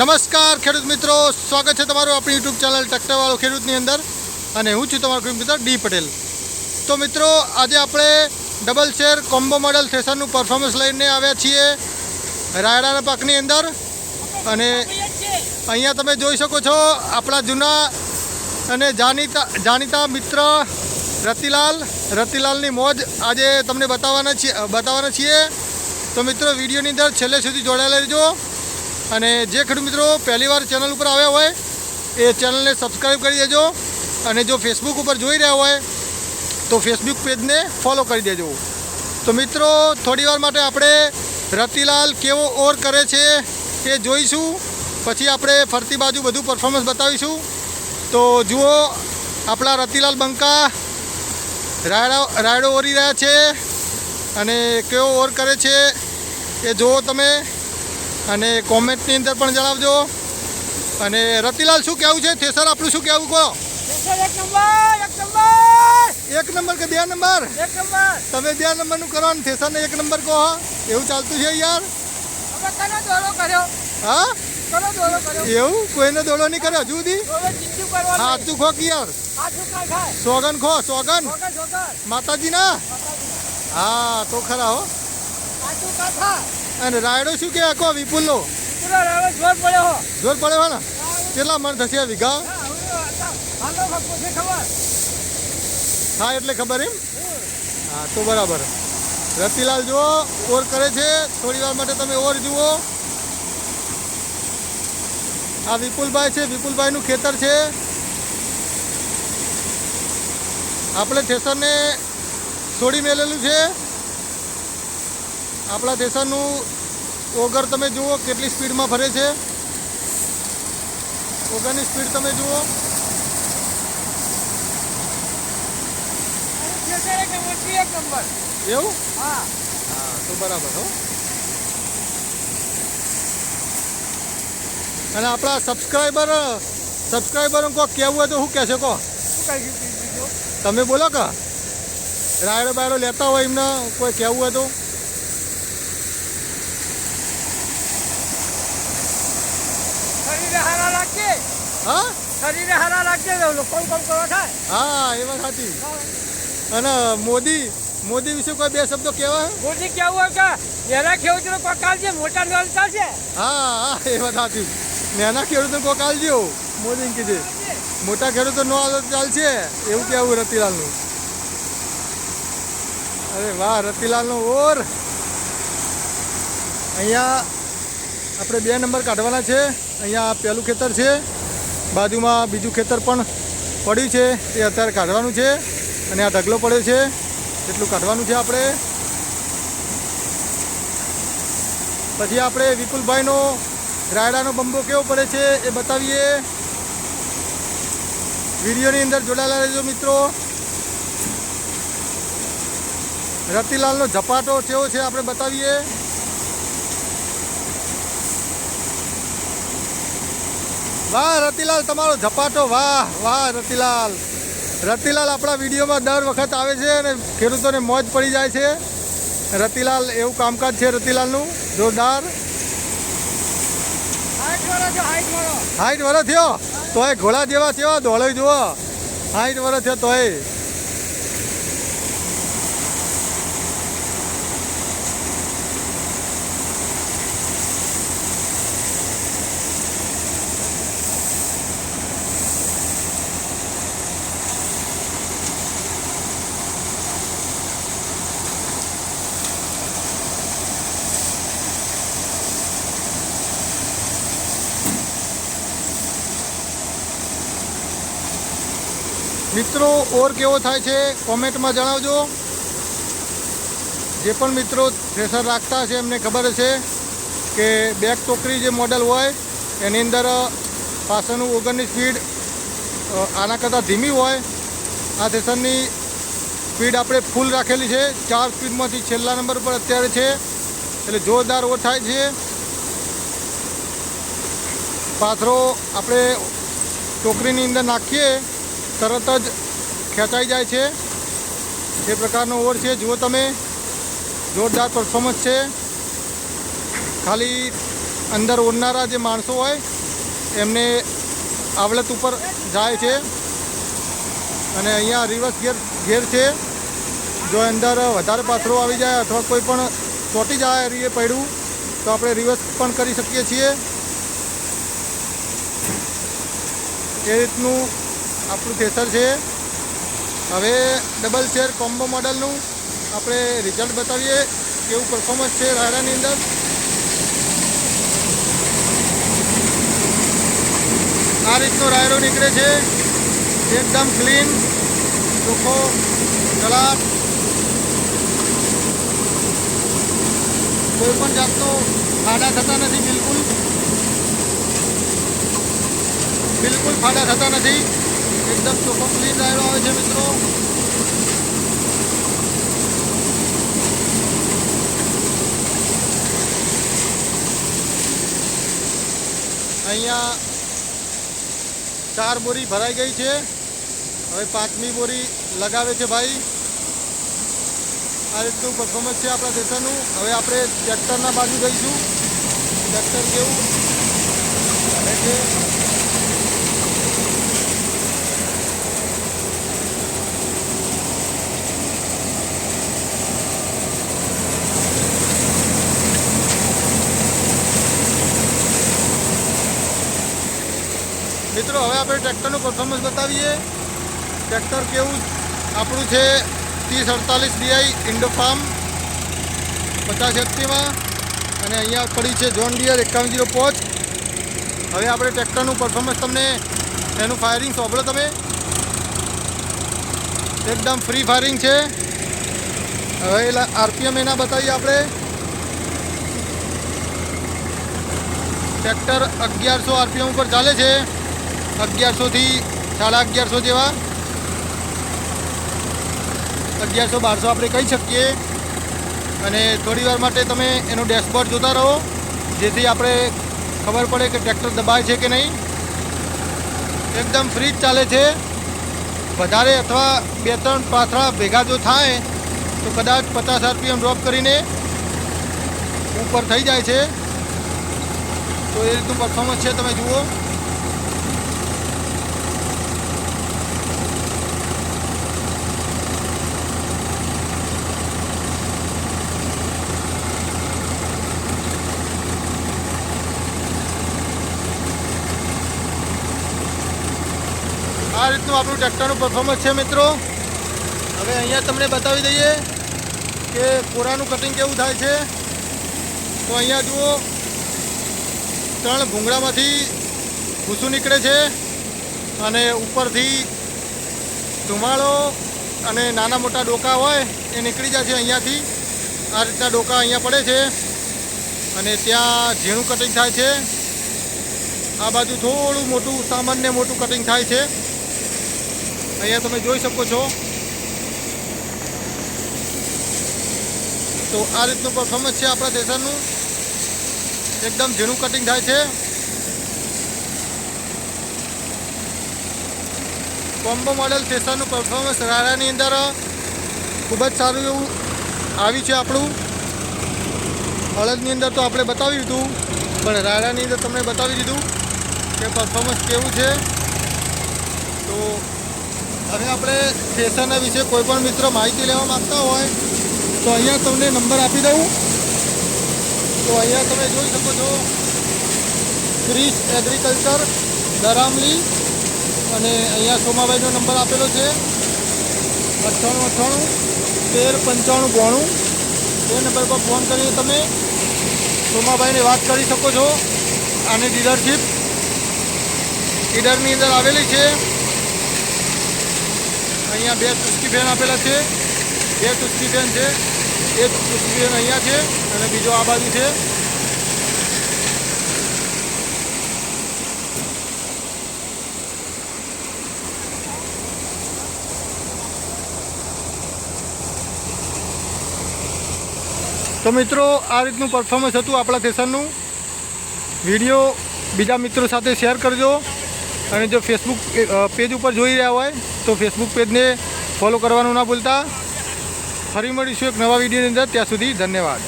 નમસ્કાર, ખેડૂત મિત્રો. સ્વાગત છે તમારું આપણી યુટ્યુબ ચેનલ ટ્રેક્ટરવાળો ખેડૂતની અંદર. અને હું છું તમારો ખેડૂત મિત્ર ડી પટેલ. તો મિત્રો, આજે આપણે ડબલ શેર કોમ્બો મોડલ થ્રેસરનું પરફોર્મન્સ લઈને આવ્યા છીએ રાયડાના પાકની અંદર. અને અહીંયા તમે જોઈ શકો છો આપણા જૂના અને જાણીતા જાણીતા મિત્ર રતિલાલ. રતિલાલની મોજ આજે તમને બતાવવાના છીએ બતાવવાના છીએ. તો મિત્રો, વિડીયોની અંદર છેલ્લે સુધી જોડાયેલા રહેજો. અને જે ખેડૂત મિત્રો પહેલીવાર ચેનલ ઉપર આવ્યા હોય, એ ચેનલને સબસ્ક્રાઈબ કરી દેજો અને જો ફેસબુક ઉપર જોઈ રહ્યા હોય, તો ફેસબુક પેજને ફોલો કરી દેજો. તો મિત્રો થોડી વાર માટે આપણે રતિલાલ કેવો ઓર કરે છે એ જોઈશું. પછી આપણે ફરતી બાજુ બધું પરફોર્મન્સ બતાવીશું. તો જુઓ, આપણા રતિલાલ બંકા રાયડા, રાયડો ઓરી રહ્યા છે અને કેવો ઓર કરે છે એ જુઓ તમે. અને કોમેન્ટની અંદર પણ જણાવજો. અને રતિલાલ શું કહેવું છે? થેસર આપણું શું કહેવું કહો? એક નંબર કે બે નંબર? તમે બે નંબરનું કરો ને થેસરને એક નંબર કહો એવું ચાલતું છે યાર? હા? એવું? કોઈને દોડો નહીં કર્યો હજુ સુધી? સાચું ખો યાર. સોગન ખો સોગન. માતાજી ના માતાજીના? હા તો ખરા હો. અને રાયડો શું કે આખો વિપુલનો? જોર પડ્યો જોર પડે હો ને? કેટલા મણ થશે વીઘા? હા એટલે ખબર એમ? હા તો બરાબર. રતિલાલ જુઓ ઓર કરે છે. થોડી વાર માટે તમે ઓર જુઓ. આ વિપુલભાઈ છે વિપુલભાઈનું ખેતર છે. આપણે થેસરને છોડી મેલેલું છે. આપણા થેસરનું ઓગર તમે જુઓ કેટલી સ્પીડમાં ફરે છે. ઓગરની સ્પીડ તમે જુઓ. એવું? હા, તો બરાબર હો. અને આપણા સબસ્ક્રાઈબર સબસ્ક્રાઈબર કો કહેવું હોય તો શું કહો દીધું બીજું તમે બોલો કા. રાયડો બાયડો લેતા હોય એમને કોઈ કહેવું હોય તો? શરીરે હારા લાગશે હા? શરીરે હારા લાગશે લોકો કામ કરો થાય? હા એ વાત સાચી. અને મોદી મોદી વિશે કોઈ બે શબ્દો કહેવાય? મોદી કેવું કે એના ખેડૂતો કોકાલ છે મોટા નળ ચાલશે. હા હા એ વાત સાચી. નાના ખેડૂતો કોકાલ આલજો મોદી કીધે મોટા ખેડૂતો નો ચાલશે એવું કેવું રતિલાલનું. અરે વાહ રતિલાલનો ઓર. અહીંયા આપણે બે નંબર કાઢવાના છે. અહીંયા પહેલું ખેતર છે. બાજુમાં બીજું ખેતર પણ પડ્યું છે. એ અત્યારે કાઢવાનું છે અને આ ઢગલો પડ્યો છે. એટલું કાઢવાનું છે આપણે. પછી આપણે વિપુલભાઈનો રાયડાનો બંબો કેવો પડે છે એ બતાવીએ. વિડીયોની અંદર જોડાયેલા રહેજો મિત્રો. રતિલાલનો ઝપાટો કેવો છે આપણે બતાવીએ. વાહ રતિલાલ તમારો ઝપાટો વાહ વાહ રતિલાલ. રતિલાલ આપણા વિડીયોમાં દર વખત આવે છે અને ખેડૂતોને મોજ પડી જાય છે. રતિલાલ એવું કામકાજ છે રતિલાલનું? જોરદાર. હાઈટ વરસ થયો? તોય ઘોડા જેવા કેવા દોડાવી જુઓ. હાઈટ વરસ થયો તોય. મિત્રો, ઓર કેવો થાય છે? કોમેન્ટમાં જણાવજો. જે પણ મિત્રો થ્રેસર રાખતા છે એમને ખબર હશે કે બેક ટોકરી જે મોડલ હોય, એની અંદર પાછળનું ઓગણની સ્પીડ આના કરતાં ધીમી હોય. આ થ્રેસરની સ્પીડ આપણે ફૂલ રાખેલી છે. ચાર સ્પીડમાંથી છેલ્લા નંબર પર અત્યારે છે. એટલે જોરદાર ઓર થાય છે. પાથરો આપણે ટોકરીની અંદર નાખીએ. તરત જ ખેંચાઈ જાય છે. એ પ્રકારનો ઓવર છે, જુઓ તમે. જોરદાર પરફોર્મન્સ છે. ખાલી અંદર ઓરનારા જે માણસો હોય, એમને આવડત ઉપર જાય છે. અને અહીંયા રિવર્સ ગેર ગેર છે. જો અંદર વધારે પાથરો આવી જાય અથવા કોઈ પણ ચોટી જાય રીએ પડ્યું, તો આપણે રિવર્સ પણ કરી શકીએ છીએ. એ રીતનું આપણું થેસર છે. હવે ડબલ ચેર કોમ્બો મોડલનું આપણે રિઝલ્ટ બતાવીએ કેવું પરફોર્મન્સ છે રાયડાની અંદર. આ રીતનો રાયડો નીકળે છે. એકદમ ક્લીન ચોખ્ખો, ચલાક. કોઈ પણ જાતનો ફાડા થતા નથી, બિલકુલ. બિલકુલ ફાડા થતા નથી. એકદમ ચોખ્ખો ક્લીન રાયડો આવે છે મિત્રો. અહીંયા ચાર બોરી ભરાઈ ગઈ છે. હવે પાંચમી બોરી લગાવે છે ભાઈ. આ રીતનું પરફોર્મન્સ છે આપણા દેશનું. હવે આપણે ટ્રેક્ટરના બાજુ જઈશું. ટ્રેક્ટર કેવું? છે મિત્રો, હવે આપણે ટ્રેક્ટરનું પરફોર્મન્સ બતાવીએ. ટ્રેક્ટર કેવું આપણું છે ત્રીસ અડતાલીસ ડીઆઈ ઇન્ડો ફાર્મ. પચાસ એફટીમાં અને અહીંયા પડી છે જોન ડિયર એકાવન જીરો પાંચ. હવે આપણે ટ્રેક્ટરનું પરફોર્મન્સ તમને એનું ફાયરિંગ સાંભળો તમે. એકદમ ફ્રી ફાયરિંગ છે. હવે આરપીએમ એના બતાવીએ આપણે. ટ્રેક્ટર અગિયારસો આરપીએમ ઉપર ચાલે છે. અગિયારસોથી સાડા અગિયારસો જેવા. અગિયારસો બારસો આપણે કહી શકીએ. અને થોડીવાર માટે તમે એનો ડેશબોર્ડ જોતા રહો, જેથી આપણે ખબર પડે કે ટ્રેક્ટર દબાય છે કે નહીં. એકદમ ફ્રી જ ચાલે છે. વધારે અથવા બે ત્રણ પાથરા ભેગા જો થાય, તો કદાચ પચાસ આરપીએમ ડ્રોપ કરીને ઉપર થઈ જાય છે. તો એ રીતનું પરફોર્મન્સ છે, તમે જુઓ. આ રીતનું આપણું ટ્રેક્ટરનું પરફોર્મન્સ છે મિત્રો. હવે અહીંયા તમને બતાવી દઈએ કે કોરાનું કટિંગ કેવું થાય છે. તો અહીંયા જુઓ, ત્રણ ભૂંગળામાંથી ભૂસું નીકળે છે અને ઉપરથી ધુમાડો અને નાના મોટા ડોકા હોય એ નીકળી જાય છે અહીંયાથી. આ રીતના ડોકા અહીંયા પડે છે અને ત્યાં ઝીણું કટિંગ થાય છે. આ બાજુ થોડું મોટું, સામાન્ય મોટું કટિંગ થાય છે. અહીંયા તમે જોઈ શકો છો. તો આ રીતનું પરફોર્મન્સ છે આપણા દેશનું. એકદમ ઝીણું કટિંગ થાય છે. કોમ્બો મોડેલ થેસરનું પરફોર્મન્સ રાડાની અંદર ખૂબ જ સારું એવું આવ્યું છે આપણું. હળદની અંદર તો આપણે બતાવ્યું હતું પણ રાડાની અંદર તમને બતાવી દીધું કે પરફોર્મન્સ કેવું છે. તો હવે આપણે ફેશનના વિશે કોઈ પણ મિત્ર માહિતી લેવા માગતા હોય, તો અહીંયા તમને નંબર આપી દઉં. તો અહીંયા તમે જોઈ શકો છો ક્રિસ એગ્રીકલ્ચર, દરામલી, અને અહીંયા સોમાભાઈનો નંબર આપેલો છે, અઠ્ઠાણું અઠ્ઠાણું, તેર પંચાણું બોણું. એ નંબર પર ફોન કરીને તમે સોમાભાઈને વાત કરી શકો છો. આની ડીલરશીપ ડીલરની અંદર આવેલી છે. અહીંયા બે ચુસ્કી ફેન આપેલા છે. બે ચુસ્કી ફેન છે. એક ચુસ્કી ફેન અહીંયા છે અને બીજો આ બાજુ છે. તો મિત્રો, આ રીતનું પરફોર્મન્સ હતું આપણા થેસરનું વીડિયો બીજા મિત્રો સાથે શેર કરજો. અને જો ફેસબુક પેજ ઉપર જોઈ રહ્યા હોય, તો ફેસબુક પેજને ફોલો કરવાનું ના ભૂલતા. ફરી મળીશું એક નવા વિડીયોની અંદર. ત્યાં સુધી ધન્યવાદ.